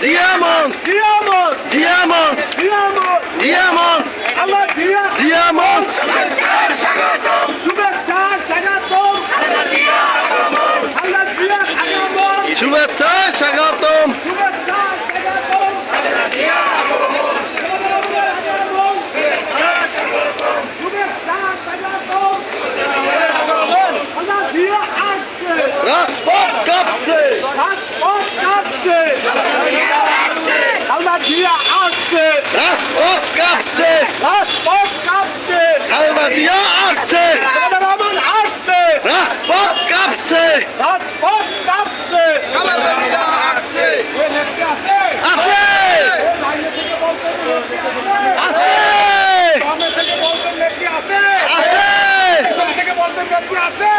Diamants! Diamants! Diamants! Diamants! Diamants! Allah dia! Diamants! শুভেচ্ছা স্বাগতম! শুভেচ্ছা স্বাগতম! আল্লাহ দিয়া আগমন! আল্লাহ দিয়া আগমন! শুভেচ্ছা স্বাগতম! শুভেচ্ছা স্বাগতম! কাঁপছে। রাজপথ কাঁপছে। রাজপথ কাঁপছে। খালেদা জিয়া আসছে রহমান আসছে। রাজপথ কাঁপছে। রাজপথ কাঁপছে। খালেদা জিয়া আসছে। আছে আছে আছে থেকে বলবেন আছে